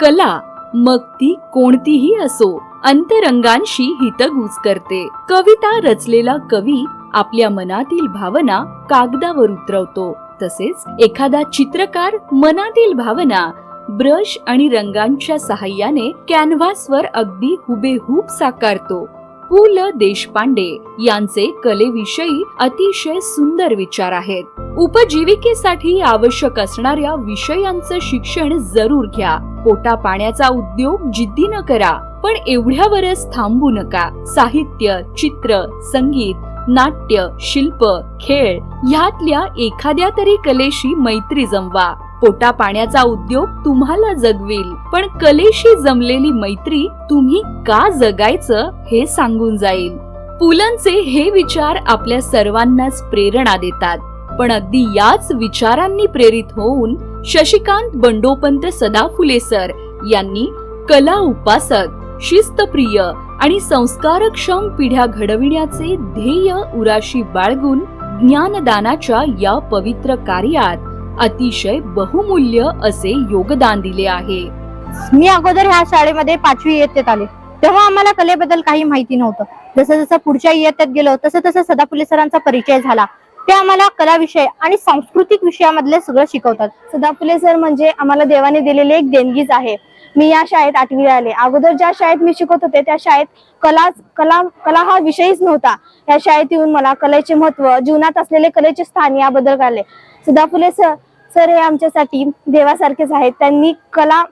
कला मग ती कोणतीही असो अंतरंगांशी हितगुज करते. कविता रचलेला कवी आपल्या मनातील भावना कागदावर उतरवतो. तसेच एखादा चित्रकार मनातील भावना ब्रश आणि रंगांच्या सहाय्याने कॅनव्हासवर अगदी हुबेहूब साकारतो. पु ल देशपांडे यांचे कलेविषयी अतिशय सुंदर विचार आहेत. उपजीविकेसाठी आवश्यक असणाऱ्या विषयांचं शिक्षण जरूर घ्या. पोटा पाण्याचा उद्योग जिद्दीनं करा पण एवढ्यावरच थांबू नका. साहित्य चित्र संगीत नाट्य शिल्प खेळ ह्यातल्या एखाद्या तरी कलेशी मैत्री जमवा. पोटा पाण्याचा उद्योग तुम्हाला जगवेल. पण कलेशी जमलेली मैत्री तुम्ही का जगायचं हे सांगून जाईल. पुलंचे हे विचार आपल्या सर्वांनाच प्रेरणा देतात. पण अगदी याच विचारांनी प्रेरित होऊन शशिकांत बंडोपंत सदाफुले सर यांनी कला उपासक शिस्तप्रिय आणि संस्कारक्षम पिढ्या घडविण्याचे ध्येय उराशी बाळगून ज्ञानदानाच्या या पवित्र कार्यात अतिशय बहुमूल्य असे योगदान दिले आहे. मी अगोदर ह्या शाळेमध्ये पाचवी इयत्तेत आले. तेव्हा आम्हाला कलेबद्दल काही माहिती नव्हतं. जसं जसं पुढच्या इयत्तेत गेलो तसं तसं सदाफुले सरांचा परिचय झाला. ते आम्हाला कला विषय आणि सांस्कृतिक विषयामधले सगळं शिकवतात. सदाफुले सर म्हणजे आम्हाला देवाने दिलेली एक देणगीच आहे. मी या शाळेत आठवीला आले. अगोदर ज्या शाळेत मी शिकत होते त्या शाळेत कला कला कला हा विषयच नव्हता. या शाळेत येऊन मला कलेचे महत्त्व जीवनात असलेले कलेचे स्थान याबद्दल कळले. सदाफुले सर सर हे आमच्यासाठी देवासारखेच आहेत. त्यांनी कला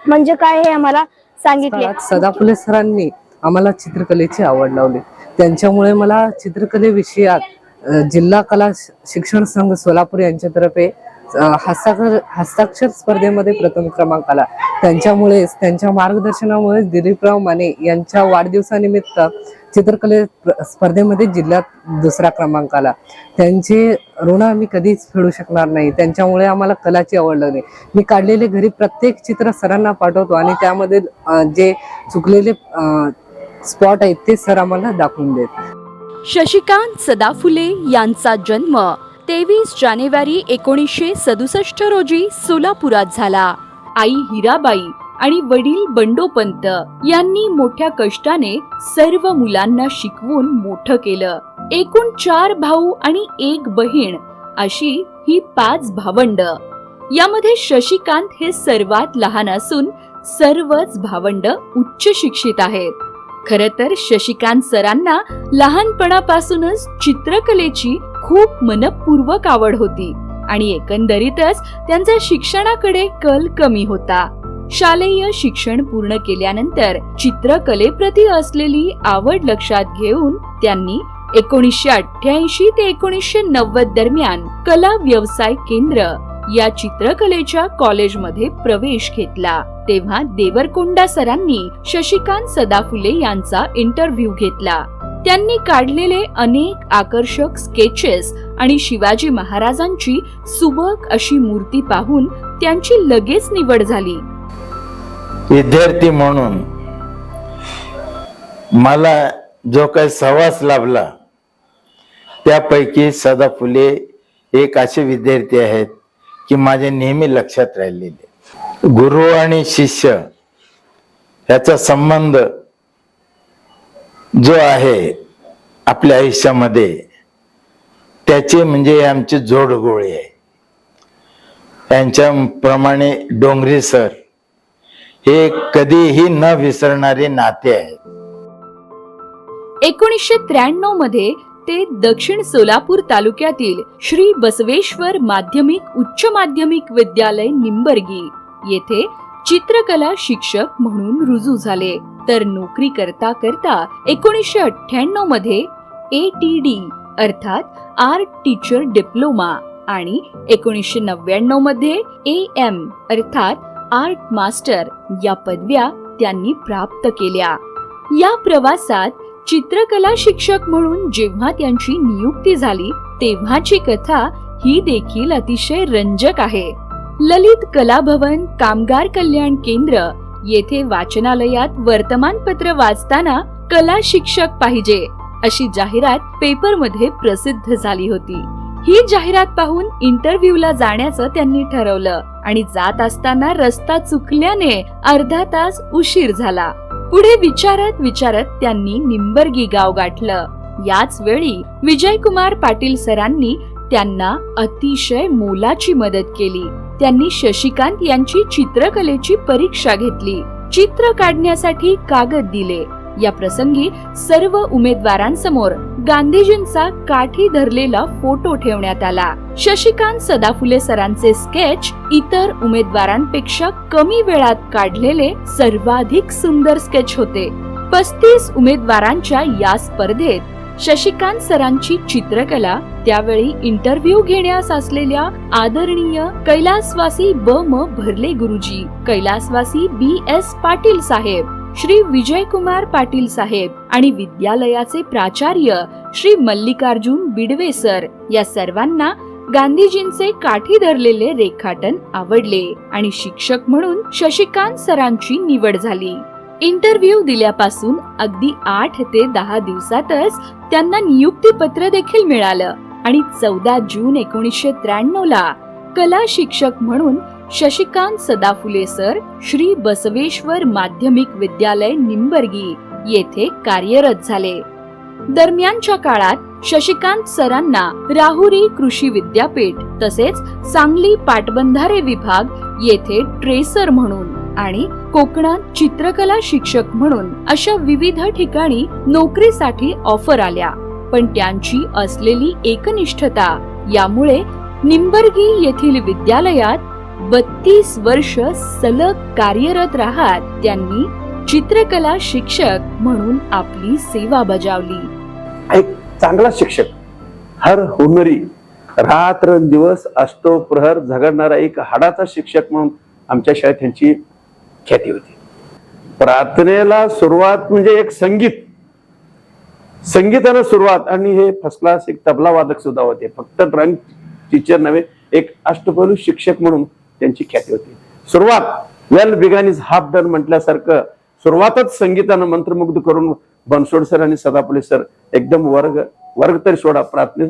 म्हणजे काय हे आम्हाला सांगितले. सदाफुले सरांनी आम्हाला चित्रकलेची आवड लावली. त्यांच्यामुळे मला चित्रकले विषयात जिल्हा कला शिक्षण संघ सोलापूर यांच्यातर्फे हस्ताक्षर हस्ताक्षर स्पर्धेमध्ये प्रथम क्रमांक आला. त्यांच्यामुळेच त्यांच्या मार्गदर्शनामुळे दिलीपराव माने यांच्या वाढदिवसानिमित्त चित्रकले प्र- स्पर्धेमध्ये जिल्ह्यात दुसरा क्रमांक आला त्यांचे ऋण आम्ही कधीच फेडू शकणार नाही. त्यांच्यामुळे आम्हाला कलाची आवड लागली. मी काढलेले घरी प्रत्येक चित्र सरांना पाठवतो आणि त्यामध्ये जे चुकलेले स्पॉट आहेत ते सर आम्हाला दाखवून देत. शशिकांत सदाफुले यांचा जन्म तेवीस जानेवारी एकोणीसशे सदुसष्ट रोजी सोलापुरात झाला. आई हिराबाई आणि वडील बंडोपंत यांनी मोठ्या कष्टाने सर्व मुलांना शिकवून मोठं केलं. एकूण चार भाऊ आणि एक बहीण अशी ही पाच भावंड. यामध्ये शशिकांत हे सर्वात लहान असून सर्वच भावंड उच्च शिक्षित आहेत. खर तर शशिकांत सरांना लहानपणापासूनच चित्रकलेची खूप मनपूर्वक आवड होती आणि एकंदरीतच त्यांचा शिक्षणाकडे कल कमी होता. शालेय शिक्षण पूर्ण केल्यानंतर चित्रकलेप्रती असलेली आवड लक्षात घेऊन त्यांनी एकोणीसशे अठ्याऐंशी ते एकोणीसशे नव्वद दरम्यान कला व्यवसाय केंद्र या चित्रकलेच्या कॉलेजमध्ये प्रवेश घेतला. तेव्हा देवरकोंडा सरांनी शशिकांत सदाफुले यांचा इंटरव्ह्यू घेतला. त्यांनी काढलेले अनेक आकर्षक स्केचेस आणि शिवाजी महाराजांची सुबक अशी मूर्ती पाहून त्यांची लगेच निवड झाली. विद्यार्थी म्हणून मला जो काही सहवास लाभला त्यापैकी सदा फुले एक असे विद्यार्थी आहेत की माझे नेहमी लक्षात राहिलेले. गुरु आणि शिष्य याचा संबंध जो आहे आपल्या आयुष्यामध्ये त्याचे म्हणजे आमची जोडगोळी आहे. यांच्याप्रमाणे डोंगरी सर हे कधीही न विसरणारे नाते आहे एकोणीसशे त्र्याण्णवमध्ये ते दक्षिण सोलापूर तालुक्यातील श्री बसवेश्वर माध्यमिक उच्च माध्यमिक विद्यालय निंबर्गी येथे चित्रकला शिक्षक म्हणून रुजू झाले. तर नोकरी करता करता एकोणीसशे अठ्ठ्याण्णवमध्ये ए टी डी अर्थात आर्ट टीचर डिप्लोमा आणि एकोणीसशे नव्याण्णवमध्ये ए एम अर्थात आर्ट मास्टर या पदव्या त्यांनी प्राप्त केल्या. या प्रवासात चित्रकला शिक्षक म्हणून जेव्हा त्यांची नियुक्ती झाली तेव्हाची कथा ही देखील अतिशय रंजक आहे. ललित कला भवन कामगार कल्याण केंद्र येथे वाचनालयात वर्तमानपत्र वाचताना कला शिक्षक पाहिजे अशी जाहिरात पेपरमध्ये प्रसिद्ध झाली होती. ही जाहिरात पाहून इंटरव्ह्यूला जाण्याचं त्यांनी ठरवलं आणि जात असताना रस्ता चुकल्याने अर्धा तास उशीर झाला. पुढे विचारत विचारत त्यांनी निंबर्गी गाव गाठलं. याच वेळी विजयकुमार पाटील सरांनी त्यांना अतिशय मोलाची मदत केली. त्यांनी शशिकांत यांची चित्रकलेची परीक्षा घेतली. चित्र काढण्यासाठी कागद दिले. या प्रसंगी सर्व उमेदवारांसमोर गांधीजींचा काठी धरलेला फोटो ठेवण्यात आला. शशिकांत सदाफुले सरांचे स्केच इतर उमेदवारांपेक्षा कमी वेळात काढलेले सर्वाधिक सुंदर स्केच होते. पस्तीस उमेदवारांच्या या स्पर्धेत शशिकांत सरांची चित्रकला त्यावेळी इंटरव्ह्यू घेण्यास असलेल्या आदरणीय कैलासवासी ब. म. भरले गुरुजी कैलासवासी बी. एस. पाटील साहेब श्री विजयकुमार पाटील साहेब आणि विद्यालयाचे प्राचार्य श्री मल्लिकार्जुन बिडवे सर या सर्वांना गांधीजींचे काठी धरलेले रेखाटन आवडले आणि शिक्षक म्हणून शशिकांत सरांची निवड झाली. इंटरव्ह्यू दिल्यापासून अगदी आठ ते दहा दिवसातच त्यांना नियुक्तीपत्र देखील मिळालं आणि चौदा जून एकोणीसशे त्र्याण्णव ला कला शिक्षक म्हणून शशिकांत सदाफुले सर श्री बसवेश्वर माध्यमिक विद्यालय निंबर्गी येथे कार्यरत झाले. दरम्यानच्या काळात शशिकांत सरांना राहुरी कृषी विद्यापीठ तसेच सांगली पाटबंधारे विभाग येथे ट्रेसर म्हणून आणि कोकणात चित्रकला शिक्षक म्हणून अशा विविध ठिकाणी नोकरीसाठी ऑफर आल्या. पण त्यांची असलेली एकनिष्ठता यामुळे निंबर्गी येथील विद्यालयात बत्तीस वर्ष सलग कार्यरत राहत त्यांनी चित्रकला शिक्षक म्हणून आपली सेवा बजावली. एक चांगला शिक्षक हर हुनरी रात्र दिवस असतो प्रहर झगडणारा एक हाडाचा शिक्षक म्हणून आमच्या शाळेत त्यांची ख्याती होती. प्रार्थनेला सुरुवात म्हणजे एक संगीत. संगीताला सुरुवात आणि हे फर्स्ट क्लास एक तबला वादक सुद्धा होते. फक्त ड्रॉइंग टीचर नव्हे एक अष्टपैलू शिक्षक म्हणून त्यांची ख्याती होती. सुरुवात well begun is half done म्हटल्यासारखं सुरुवातच संगीतानं मंत्रमुग्ध करून बनसोड सर आणि सदापुले सर एकदम वर्ग वर्ग तरी सोडा प्रार्थने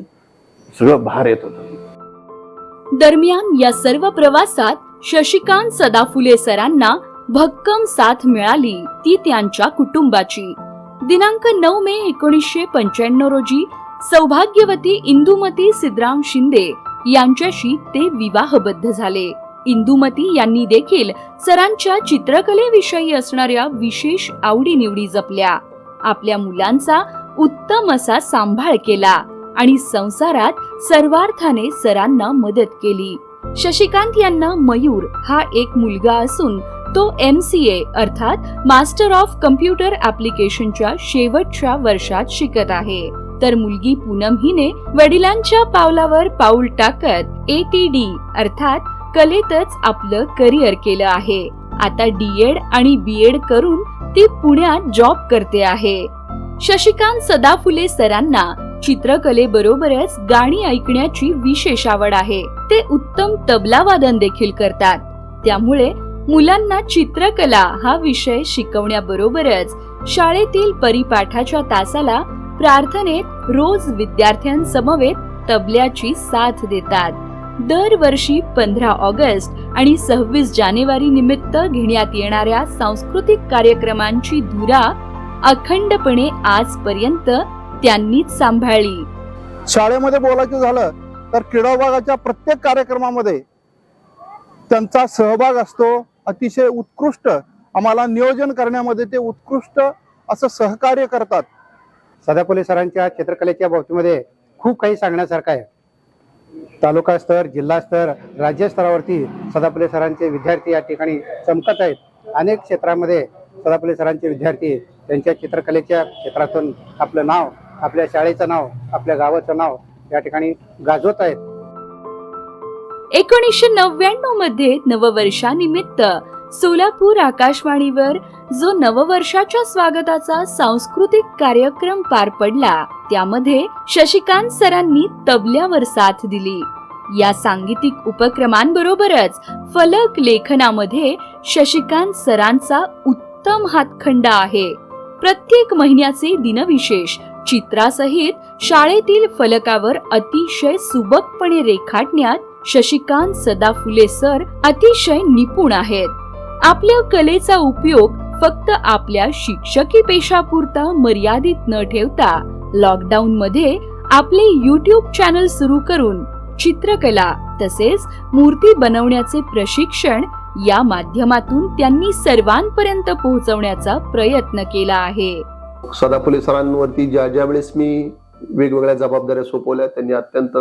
सगळं भार येत होत. दरम्यान या सर्व प्रवासात शशिकांत सदाफुले सरांना भक्कम साथ मिळाली ती त्यांच्या कुटुंबाची. दिनांक नऊ मे एकोणीसशे पंच्याण्णव रोजी सौभाग्यवती इंदुमती सिद्धराम शिंदे यांच्याशी ते विवाहबद्ध झाले. इंदुमती यांनी देखील सरांच्या चित्रकलेविषयी असणाऱ्या विशेष आवडीनिवडी जपल्या. आपल्या मुलांचा उत्तम असा सांभाळ केला आणि संसारात सर्वार्थाने सरांना मदत केली. शशिकांत यांना मयूर हा एक मुलगा असून तो एम सी ए अर्थात मास्टर ऑफ कम्प्युटर ऍप्लिकेशनच्या शेवटच्या वर्षात शिकत आहे. तर मुलगी पूनम हिने वडिलांच्या पावलावर पाऊल टाकत ए टी डी अर्थात कलेतच आपलं करिअर केलं आहे. आता डीएड आणि बीएड करून ती पुण्यात जॉब करते आहे. शशिकांत सदाफुले सरांना चित्रकलेबरोबरच गाणी ऐकण्याची विशेष आवड आहे. ते उत्तम तबला वादन देखील करतात. त्यामुळे मुलांना चित्रकला हा विषय शिकवण्याबरोबरच शाळेतील परिपाठाच्या तासाला प्रार्थनेत रोज विद्यार्थ्यांसमवेत तबल्याची साथ देतात. दरवर्षी पंधरा ऑगस्ट आणि सव्वीस जानेवारी निमित्त घेण्यात येणाऱ्या सांस्कृतिक कार्यक्रमांची धुरा अखंडपणे आजपर्यंत त्यांनीच सांभाळली. शाळेमध्ये बोलायचं झालं तर क्रीडा विभागाच्या प्रत्येक कार्यक्रमामध्ये त्यांचा सहभाग असतो. अतिशय उत्कृष्ट आम्हाला नियोजन करण्यामध्ये ते उत्कृष्ट असं सहकार्य करतात. सदाफुले सरांच्या चित्रकलेच्या बाबतीमध्ये खूप काही सांगण्यासारखं आहे. तालुका स्तर जिल्हा स्तर राज्य स्तरावरती सदाफुले सरांचे विद्यार्थी या ठिकाणी चमकत आहेत. अनेक क्षेत्रामध्ये सदाफुले सरांचे विद्यार्थी त्यांच्या चित्रकलेच्या क्षेत्रातून आपलं नाव आपल्या शाळेचं नाव आपल्या गावाचं नाव या ठिकाणी गाजवत आहेत. एकोणीसशे नव्याण्णवमध्ये नववर्षानिमित्त सोलापूर आकाशवाणीवर जो नववर्षाच्या स्वागताचा सांस्कृतिक कार्यक्रम पार पडला त्यामध्ये शशिकांत सरांनी तबल्यावर साथ दिली. या सांगीतिक उपक्रमांबरोबरच फलक लेखनामध्ये शशिकांत सरांचा उत्तम हातखंडा आहे. प्रत्येक महिन्याचे दिनविशेष चित्रासहित शाळेतील फलकावर अतिशय सुबकपणे रेखाटण्यात शशिकांत सदाफुले सर अतिशय निपुण आहेत. आपल्या कलेचा उपयोग फक्त आपल्या शिक्षकी पेशापुरता मर्यादित न ठेवता लॉकडाऊन मध्ये आपले युट्यूब चॅनल सुरू करून चित्रकला तसेच मूर्ती बनवण्याचे प्रशिक्षण या माध्यमातून त्यांनी सर्वांपर्यंत पोहोचवण्याचा प्रयत्न केला आहे. सदाफुले सरांवरती ज्या ज्या वेळेस मी वेगवेगळ्या जबाबदाऱ्या सोपवल्या त्यांनी अत्यंत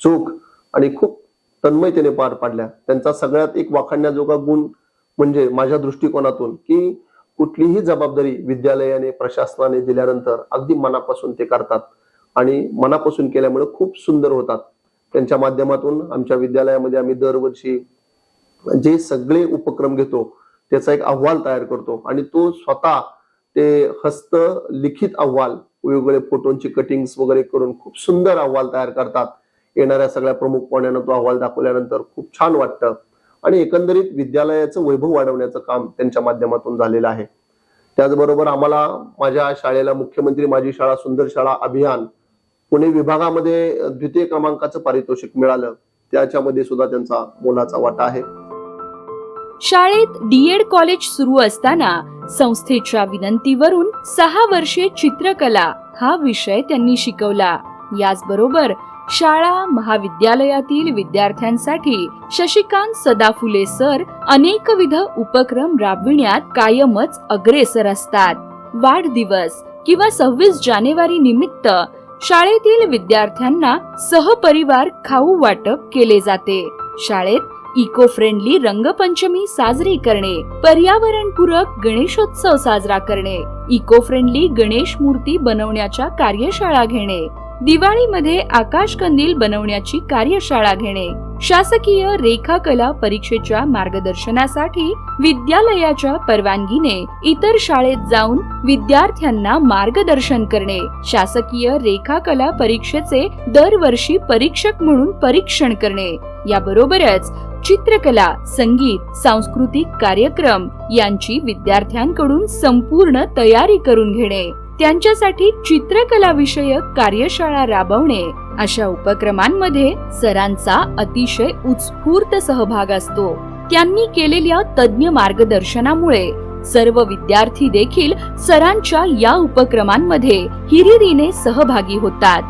चोख आणि खूप तन्मयतेने पार पाडल्या. त्यांचा सगळ्यात एक वाखाणण्याजोगा गुण म्हणजे माझ्या दृष्टिकोनातून की कुठलीही जबाबदारी विद्यालयाने प्रशासनाने दिल्यानंतर अगदी मनापासून ते करतात. आणि मनापासून केल्यामुळे खूप सुंदर होतात. त्यांच्या माध्यमातून आमच्या विद्यालयामध्ये आम्ही दरवर्षी जे सगळे उपक्रम घेतो त्याचा एक अहवाल तयार करतो. आणि तो स्वतः ते हस्त लिखित अहवाल वेगवेगळे फोटोंची कटिंग्स वगैरे करून खूप सुंदर अहवाल तयार करतात. येणाऱ्या सगळ्या प्रमुख पाहुण्यांना तो अहवाल दाखवल्यानंतर खूप छान वाटतं. आणि एकंदरीत विद्यालयाचं वैभव वाढवण्याचं काम त्यांच्या माध्यमातून झालेलं आहे. त्याचबरोबर आम्हाला माझ्या शाळेला मुख्यमंत्री माझी शाळा सुंदर शाळा अभियान पुणे विभागामध्ये द्वितीय क्रमांकाचं पारितोषिक मिळालं. त्याच्यामध्ये सुद्धा त्यांचा मोलाचा वाटा आहे. शाळेत डीएड कॉलेज सुरू असताना संस्थेच्या विनंतीवरून सहा वर्षे चित्रकला हा विषय त्यांनी शिकवला. याचबरोबर शाळा महाविद्यालयातील विद्यार्थ्यांसाठी शशिकांत सदाफुले सर अनेकविध उपक्रम राबविण्यात कायमच अग्रेसर असतात. वाढदिवस किंवा सव्वीस जानेवारी निमित्त शाळेतील विद्यार्थ्यांना सहपरिवार खाऊ वाटप केले जाते. शाळेत इको फ्रेंडली रंगपंचमी साजरी करणे पर्यावरणपूरक गणेशोत्सव साजरा करणे इको फ्रेंडली गणेश मूर्ती बनवण्याच्या कार्यशाळा घेणे दिवाळीमध्ये आकाश कंदील बनवण्याची कार्यशाळा घेणे. शासकीय रेखाकला परीक्षेच्या मार्गदर्शनासाठी विद्यालयाच्या परवानगीने इतर शाळेत जाऊन विद्यार्थ्यांना मार्गदर्शन करणे. शासकीय रेखाकला परीक्षेचे दरवर्षी परीक्षक म्हणून परीक्षण करणे. याबरोबरच चित्रकला संगीत सांस्कृतिक कार्यक्रम यांची विद्यार्थ्यांकडून संपूर्ण तयारी करून घेणे. त्यांच्यासाठी चित्रकला विषयक कार्यशाळा राबवणे अशा उपक्रमांमध्ये सरांचा अतिशय उत्स्फूर्त सहभाग असतो. त्यांनी केलेल्या तज्ञ मार्गदर्शनामुळे सर्व विद्यार्थी देखील सरांच्या या उपक्रमांमध्ये हिरिरीने सहभागी होतात.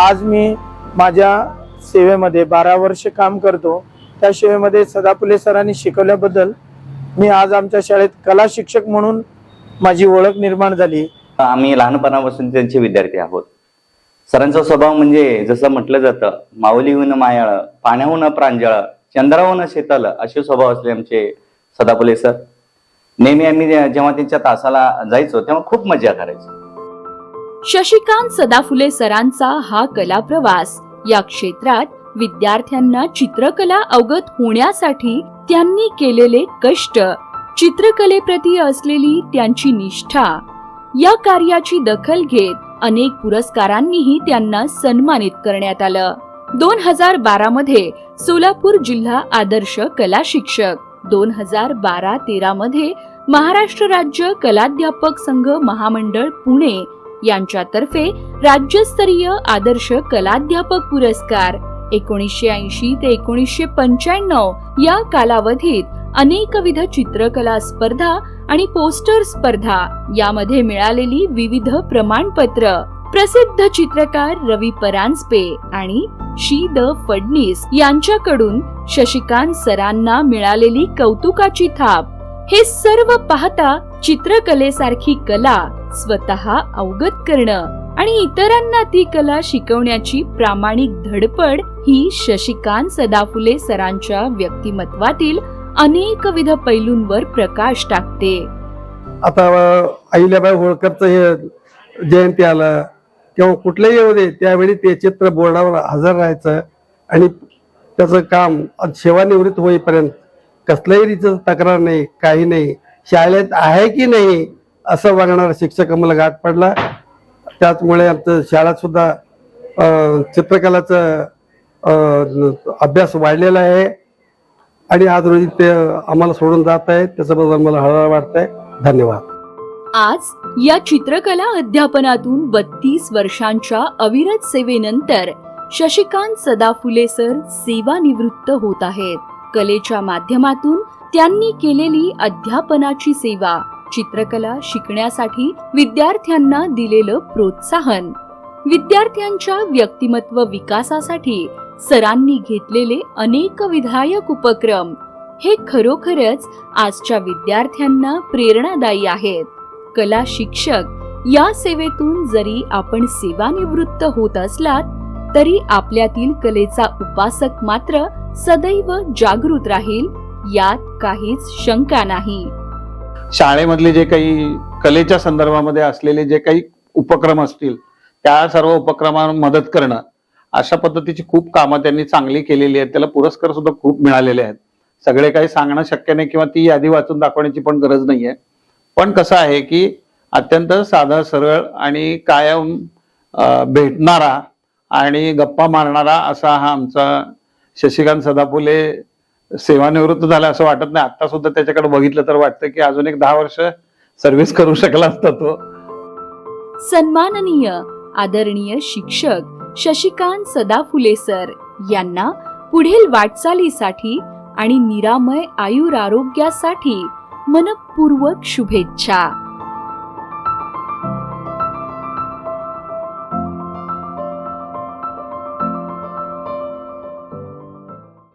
आज मी माझ्या सेवेमध्ये बारा वर्ष काम करतो. त्या सेवेमध्ये सदाफुले सरांनी शिकवल्याबद्दल मी आज आमच्या शाळेत कला शिक्षक म्हणून माझी ओळख निर्माण झाली. आम्ही लहानपणापासून त्यांचे विद्यार्थी आहोत. सरांचा स्वभाव म्हणजे जसं म्हटलं जातं माऊलीहून मायाळ पाण्याहून प्रांजळ चंद्राहून शेतल असे स्वभाव असले आमचे सदाफुले सर. नेहमी आम्ही जेव्हा त्यांच्या तासाला जायचो तेव्हा खूप मजा करायचो. शशिकांत सदाफुले सरांचा हा कला प्रवास. या क्षेत्रात विद्यार्थ्यांना चित्रकला अवगत होण्यासाठी त्यांनी केलेले कष्ट. चित्रकलेप्रती असलेली त्यांची निष्ठा. या कार्याची दखल घेत अनेक पुरस्कारांनीही त्यांना सन्मानित करण्यात आलं. दोन हजार बारा मध्ये सोलापूर जिल्हा आदर्श कला शिक्षक दोन हजार बारा तेरा मध्ये महाराष्ट्र राज्य कलाध्यापक संघ महामंडळ पुणे यांच्यातर्फे राज्यस्तरीय आदर्श कलाध्यापक पुरस्कार एकोणीसशे ऐंशी ते एकोणीसशे पंच्याण्णव या कालावधीत अनेकविध चित्रकला स्पर्धा आणि पोस्टर स्पर्धा यामध्ये मिळालेली विविध प्रमाणपत्र. प्रसिद्ध चित्रकार रवी परांजपे आणि शी द फडणीस यांच्याकडून शशिकांत सरांना मिळालेली कौतुकाची थाप. हे सर्व पाहता चित्रकलेसारखी कला स्वतः अवगत करणं आणि इतरांना ती कला शिकवण्याची प्रामाणिक धडपड ही शशिकांत सदाफुले सरांच्या व्यक्तिमत्वातील अनेकविध पैलूंवर प्रकाश टाकते. आता अहिल्याबाई होळकरचं हे जयंती आलं किंवा कुठलंही येऊ दे त्यावेळी ते चित्र बोर्डावर हजर राहायचं आणि त्याचं काम सेवानिवृत्त होईपर्यंत कसल्याही रीतीचं तक्रार नाही काही नाही शाळेत आहे की नाही असं वागणारा शिक्षक आम्हाला गाठ पडला. त्याचमुळे आमचं शाळेत सुद्धा चित्रकलाचं अभ्यास वाढलेला आहे. आणि आज रोजी ते आम्हाला सोडून जात आहेत. त्याच्याबद्दल मला हळहळ वाटतंय. धन्यवाद. आज या चित्रकला अध्यापनातून बत्तीस वर्षांच्या अविरत सेवेनंतर शशिकांत सदाफुले सर सेवानिवृत्त होत आहेत. कलेच्या माध्यमातून त्यांनी केलेली अध्यापनाची सेवा चित्रकला शिकण्यासाठी विद्यार्थ्यांना दिलेलं प्रोत्साहन. विद्यार्थ्यांच्या व्यक्तिमत्व विकासासाठी सरांनी घेतलेले अनेक विधायक उपक्रम हे खरोखरच आजच्या विद्यार्थ्यांना प्रेरणादायी आहेत. कला शिक्षक या सेवेतून जरी आपण सेवानिवृत्त होत असलात तरी आपल्यातील कलेचा उपासक मात्र सदैव जागृत राहील यात काहीच शंका नाही. शाळेमधले जे काही कलेच्या संदर्भामध्ये असलेले जे काही उपक्रम असतील त्या सर्व उपक्रमांना मदत करणं अशा पद्धतीची खूप कामं त्यांनी चांगली केलेली आहेत. त्याला पुरस्कार सुद्धा खूप मिळालेले आहेत. सगळे काही सांगणं शक्य नाही किंवा ती यादी वाचून दाखवण्याची पण गरज नाहीये. पण कसं आहे की अत्यंत साधा सरळ आणि कायम भेटणारा आणि गप्पा मारणारा असा हा आमचा शशिकांत सदाफुले सेवानिवृत्त झाला असं वाटत नाही. आता सुद्धा त्याच्याकडे बघितलं तर वाटतं की अजून एक दहा वर्ष सर्व्हिस करू शकला असता तो. सन्माननीय आदरणीय शिक्षक शशिकांत सदाफुले सर यांना पुढील वाटचालीसाठी आणि निरामय आयुरारोग्यासाठी मनपूर्वक शुभेच्छा.